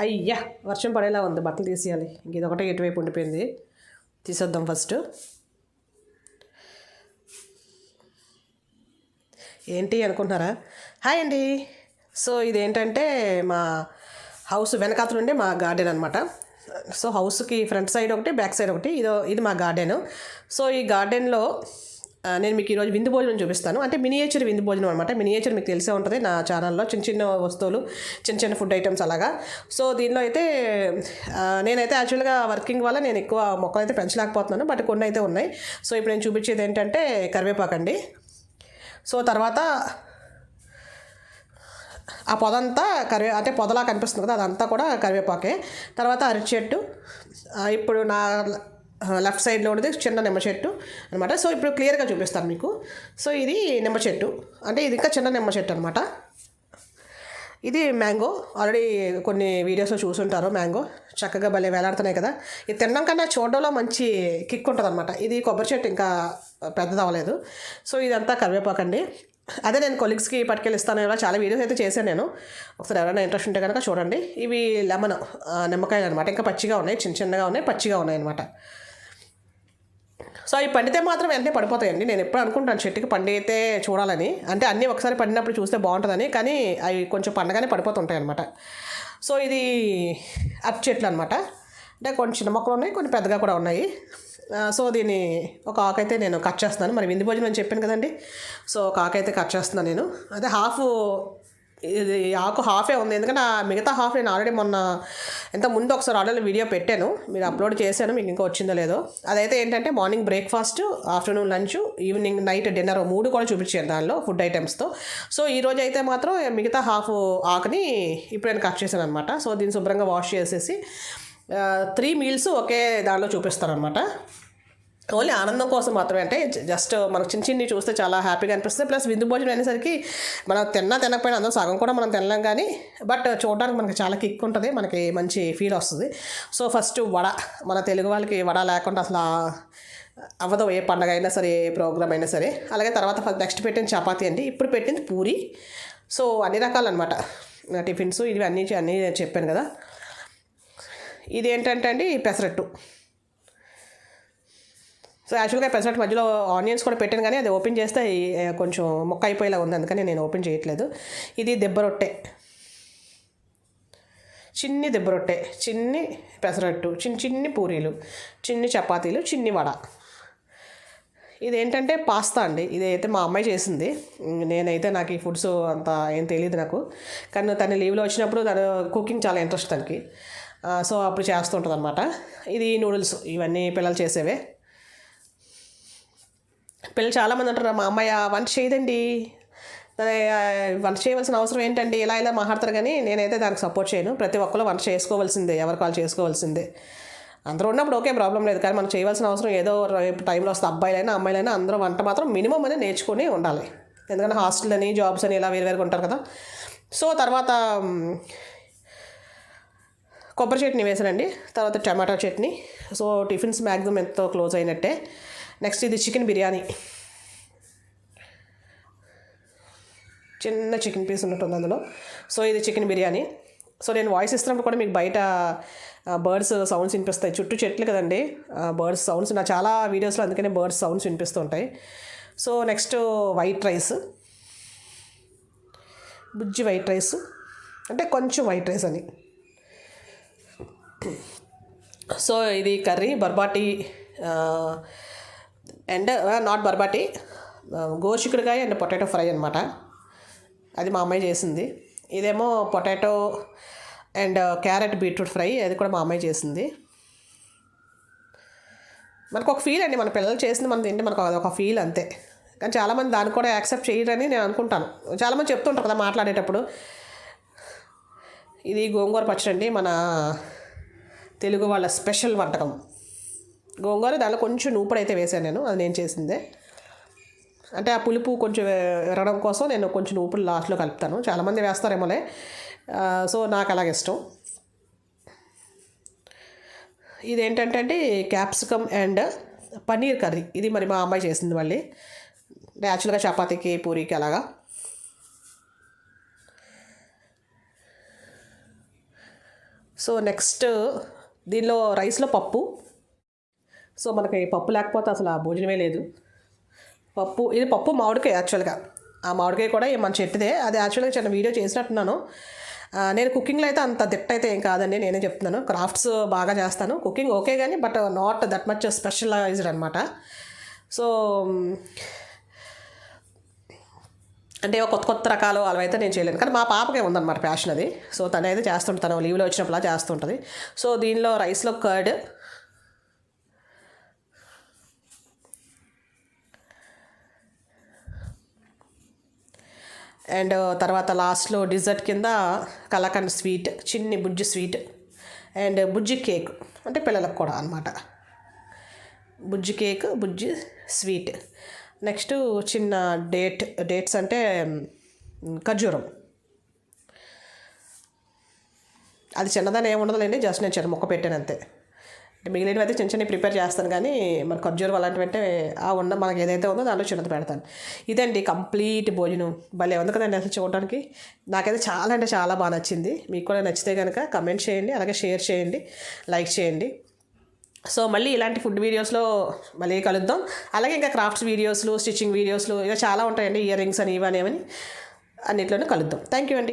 అయ్యా వర్షం పడేలా ఉంది. బట్టలు తీసేయాలి. ఇంక ఇదొకటే ఎటువైపు ఉండిపోయింది. తీసేద్దాం ఫస్ట్. ఏంటి అనుకుంటున్నారా? హాయ్ అండి. సో ఇదేంటంటే మా హౌస్ వెనకాతల నుండి మా గార్డెన్ అనమాట సో హౌస్కి ఫ్రంట్ సైడ్ ఒకటి బ్యాక్ సైడ్ ఒకటి. ఇదో ఇది మా గార్డెన్. సో ఈ గార్డెన్లో నేను మీకు ఈరోజు విందు భోజనం చూపిస్తాను. అంటే మినియేచర్ విందు భోజనం అనమాట మినియేచర్ మీకు తెలిసే ఉంటుంది నా ఛానల్లో. చిన్న చిన్న వస్తువులు చిన్న చిన్న ఫుడ్ ఐటమ్స్ అలాగా. సో దీనిలో అయితే నేనైతే యాక్చువల్గా వర్కింగ్ వల్ల నేను ఎక్కువ మొక్కలు అయితే పెంచలేకపోతున్నాను. బట్ కొన్ని అయితే ఉన్నాయి. సో ఇప్పుడు నేను చూపించేది ఏంటంటే కరివేపాకండి సో తర్వాత ఆ పొదంతా కరివే అంటే పొదలా కనిపిస్తుంది కదా అదంతా కూడా కరివేపాకే. తర్వాత అరిచెట్టు. ఇప్పుడు నా లెఫ్ట్ సైడ్లో ఉండేది చిన్న నిమ్మ చెట్టు అనమాట సో ఇప్పుడు క్లియర్గా చూపిస్తాను మీకు. సో ఇది నిమ్మ చెట్టు. అంటే ఇది ఇంకా చిన్న నిమ్మ చెట్టు అనమాట ఇది మ్యాంగో. ఆల్రెడీ కొన్ని వీడియోస్లో చూసుంటారు మ్యాంగో. చక్కగా భలే వేలాడుతున్నాయి కదా. ఇది తినడం కన్నా చూడడంలో మంచి కిక్ ఉంటుంది అనమాట ఇది కొబ్బరి చెట్టు ఇంకా పెద్దది అవ్వలేదు సో ఇదంతా కరివేపాకండి. అదే నేను కొలీగ్స్కి పట్టుకెళ్ళిస్తాను ఇలా చాలా వీడియోస్ అయితే చేశాను నేను. ఒకసారి ఎవరైనా ఇంట్రెస్ట్ ఉంటే కనుక చూడండి. ఇవి లెమన్ నిమ్మకాయలు అనమాట ఇంకా పచ్చిగా ఉన్నాయి చిన్న చిన్నగా ఉన్నాయి పచ్చిగా ఉన్నాయి అనమాట సో అవి పండితే మాత్రం వెంటనే పడిపోతాయండి. నేను ఎప్పుడు అనుకుంటాను చెట్టుకి పండితే చూడాలని. అంటే అన్నీ ఒకసారి పండినప్పుడు చూస్తే బాగుంటుందని. కానీ అవి కొంచెం పండగానే పడిపోతుంటాయి అనమాట సో ఇది అరటి చెట్లు అనమాట అంటే కొన్ని చిన్న మొక్కలు ఉన్నాయి కొన్ని పెద్దగా కూడా ఉన్నాయి. సో దీన్ని ఒక ఆకైతే నేను కట్ చేస్తున్నాను. మరి విందు భోజనం అని చెప్పాను కదండి. సో ఒక ఆకైతే కట్ చేస్తున్నాను నేను. అదే హాఫ్ ఇది ఆకు హాఫే ఉంది. ఎందుకంటే ఆ మిగతా హాఫ్ నేను ఆల్రెడీ మొన్న ఎంత ముందు ఒకసారి ఆల్రెడీ వీడియో పెట్టాను. మీరు అప్లోడ్ చేశాను మీకు ఇంకా వచ్చిందో లేదో. అదైతే ఏంటంటే morning breakfast afternoon lunch evening night dinner మూడు కూడా చూపించాను దానిలో ఫుడ్ ఐటమ్స్తో సో ఈ రోజు అయితే మాత్రం మిగతా హాఫ్ ఆకుని ఇప్పుడు నేను కట్ చేశాను అనమాట సో దీన్ని శుభ్రంగా వాష్ చేసేసి త్రీ మీల్స్ ఒకే దానిలో చూపిస్తాను అనమాట ఓన్లీ ఆనందం కోసం మాత్రమే. అంటే జస్ట్ మనకు చిన్న చిన్ని చూస్తే చాలా హ్యాపీగా అనిపిస్తుంది. ప్లస్ విందు భోజనం అనేసరికి మనం తిన్నా తినకపోయినా అందరం సగం కూడా మనం తినలేం కానీ బట్ చూడడానికి మనకి చాలా కిక్ ఉంటుంది. మనకి మంచి ఫీల్ వస్తుంది. సో ఫస్ట్ వడ మన తెలుగు వాళ్ళకి వడ లేకుండా అసలు అవ్వదు. ఏ పండగ అయినా సరే ఏ ప్రోగ్రామ్ అయినా సరే. అలాగే తర్వాత నెక్స్ట్ పెట్టింది చపాతీ అండి. ఇప్పుడు పెట్టింది పూరి. సో అన్ని రకాలన్నమాట. టిఫిన్స్ ఇవి అన్నీ అన్నీ చెప్పాను కదా. ఇదేంటంటే అండి పెసరట్టు. సో యాక్చువల్గా పెసరట్టు మధ్యలో ఆనియన్స్ కూడా పెట్టాను కానీ అది ఓపెన్ చేస్తే కొంచెం మొక్క అయిపోయేలా ఉంది. అందుకని నేను ఓపెన్ చేయట్లేదు. ఇది దెబ్బ రొట్టె. చిన్ని దెబ్బ రొట్టె. చిన్ని పెసరట్టు చిన్ని చిన్ని పూరీలు చిన్ని చపాతీలు చిన్ని వడ. ఇదేంటంటే పాస్తా అండి. ఇదైతే మా అమ్మాయి చేసింది. నేనైతే నాకు ఈ ఫుడ్స్ అంత ఏం తెలియదు నాకు. కానీ తను లీవ్లో వచ్చినప్పుడు తను కుకింగ్ చాలా ఇంట్రెస్ట్ తనకి. సో అప్పుడు చేస్తుంటుంది అనమాట ఇది నూడిల్స్. ఇవన్నీ పిల్లలు చేసేవే. పిల్లలు చాలామంది అంటారు మా అమ్మాయి వంట చేయదండి. వంట చేయవలసిన అవసరం ఏంటండి? ఇలా ఇలా మాట్లాడతారు కానీ నేనైతే దానికి సపోర్ట్ చేయను. ప్రతి ఒక్కరు వంట చేసుకోవాల్సిందే ఎవరికి వాళ్ళు చేసుకోవాల్సిందే. అందరూ ఉన్నప్పుడు ఓకే ప్రాబ్లం లేదు. కానీ మనం చేయవలసిన అవసరం ఏదో రేపు టైంలో వస్తే అబ్బాయిలైనా అమ్మాయిలైనా అందరూ వంట మాత్రం మినిమం అనేది నేర్చుకుని ఉండాలి. ఎందుకంటే హాస్టల్ అని జాబ్స్ అని ఇలా వేరువేరుగా ఉంటారు కదా. సో తర్వాత కొబ్బరి చట్నీ వేసానండి తర్వాత tomato chutney. So tiffins maximum ఎంతో క్లోజ్ అయినట్టే. నెక్స్ట్ ఇది చికెన్ బిర్యానీ చిన్న చికెన్ పీస్ ఉన్నట్టుంది అందులో. సో ఇది చికెన్ బిర్యానీ సో నేను వాయిస్ ఇస్తున్నప్పుడు కూడా మీకు బయట బర్డ్స్ సౌండ్స్ వినిపిస్తాయి. చుట్టూ చెట్లు కదండి. బర్డ్స్ సౌండ్స్ నా చాలా వీడియోస్లో అందుకనే బర్డ్స్ సౌండ్స్ వినిపిస్తుంటాయి. సో నెక్స్ట్ వైట్ రైస్ బుజ్జి వైట్ రైస్ అంటే కొంచెం వైట్ రైస్ అని. సో ఇది కర్రీ బర్బాటి అండ్ నాట్ బర్బాటి గోచికుడుకాయ అండ్ పొటాటో ఫ్రై అనమాట అది మా అమ్మాయి చేసింది. ఇదేమో potato and carrot beetroot fry అది కూడా మా అమ్మాయి చేసింది. మనకు ఒక ఫీల్ అండి మన పిల్లలు చేసింది మనం తింటే మనకు ఒక ఫీల్ అంతే. కానీ చాలామంది దాన్ని కూడా యాక్సెప్ట్ చేయరని నేను అనుకుంటాను. చాలామంది చెప్తుంటారు కదా మాట్లాడేటప్పుడు. ఇది గోంగూర పచ్చడి అండి మన తెలుగు వాళ్ళ స్పెషల్ వంటకం. గోంగూర దానిలో కొంచెం నూపుడైతే వేసాను నేను అది నేను చేసిందే. అంటే ఆ పులుపు కొంచెం ఎరగడం కోసం నేను కొంచెం నూపులు లాస్ట్లో కలుపుతాను. చాలామంది వేస్తారేమోలే. సో నాకు అలాగే ఇష్టం. ఇదేంటంటే అండి క్యాప్సికమ్ అండ్ పన్నీర్ కర్రీ. ఇది మరి మా అమ్మాయి చేసింది మళ్ళీ. అంటే యాక్చువల్గా చపాతీకి పూరీకి అలాగా. సో నెక్స్ట్ దీనిలో రైస్లో పప్పు. సో మనకి పప్పు లేకపోతే అసలు ఆ భోజనమే లేదు. పప్పు ఇది పప్పు మామిడికాయ యాక్చువల్గా. ఆ మామిడికాయ కూడా మన చెట్టుదే. అది యాక్చువల్గా చిన్న వీడియో చేసినట్టున్నాను. నేను కుకింగ్లో అయితే అంత దిట్ట అయితే ఏం కాదండి నేనే చెప్తున్నాను. క్రాఫ్ట్స్ బాగా చేస్తాను. కుకింగ్ ఓకే కానీ but not that much specialized అనమాట సో అంటే కొత్త కొత్త రకాలు అలా అయితే నేను చేయలేను కానీ మా పాపకే ఉందన్నమాట ప్యాషన్ అది. సో తను అయితే చేస్తుంటుంది తను లీవ్లో వచ్చినప్పుడు చేస్తుంటుంది. సో దీనిలో రైస్లో కర్డ్ అండ్ తర్వాత లాస్ట్లో డిజర్ట్ కింద కలాకండ్ స్వీట్ చిన్ని బుజ్జి స్వీట్ అండ్ బుజ్జి కేక్ అంటే పిల్లలకు కూడా అనమాట బుజ్జి కేక్ బుజ్జి స్వీట్. నెక్స్ట్ చిన్న డేట్ డేట్స్ అంటే ఖర్జూరం. అది చిన్నదని ఏముండదులేండి జస్ట్ నేను చిన్న మొక్క పెట్టాను అంతే. అంటే మిగిలినవి అయితే చిన్న చిన్న ప్రిపేర్ చేస్తాను కానీ మరి ఖర్జూరం అలాంటివి అంటే ఆ ఉన్న మనకి ఏదైతే ఉందో దాంట్లో చిన్నది పెడతాను. ఇదండి కంప్లీట్ భోజనం. భలే ఉంది కదండి అసలు చూడడానికి నాకైతే చాలా అంటే చాలా బాగా నచ్చింది. మీకు కూడా నచ్చితే కనుక కమెంట్ చేయండి అలాగే షేర్ చేయండి లైక్ చేయండి. సో మళ్ళీ ఇలాంటి ఫుడ్ వీడియోస్లో మళ్ళీ కలుద్దాం. అలాగే ఇంకా క్రాఫ్ట్స్ వీడియోస్లు స్టిచ్చింగ్ వీడియోస్లు ఇలా చాలా ఉంటాయండి. ఇయర్ రింగ్స్ అని ఇవని ఏమని అన్నిట్లోనూ కలుద్దాం. థ్యాంక్ యూ అండి.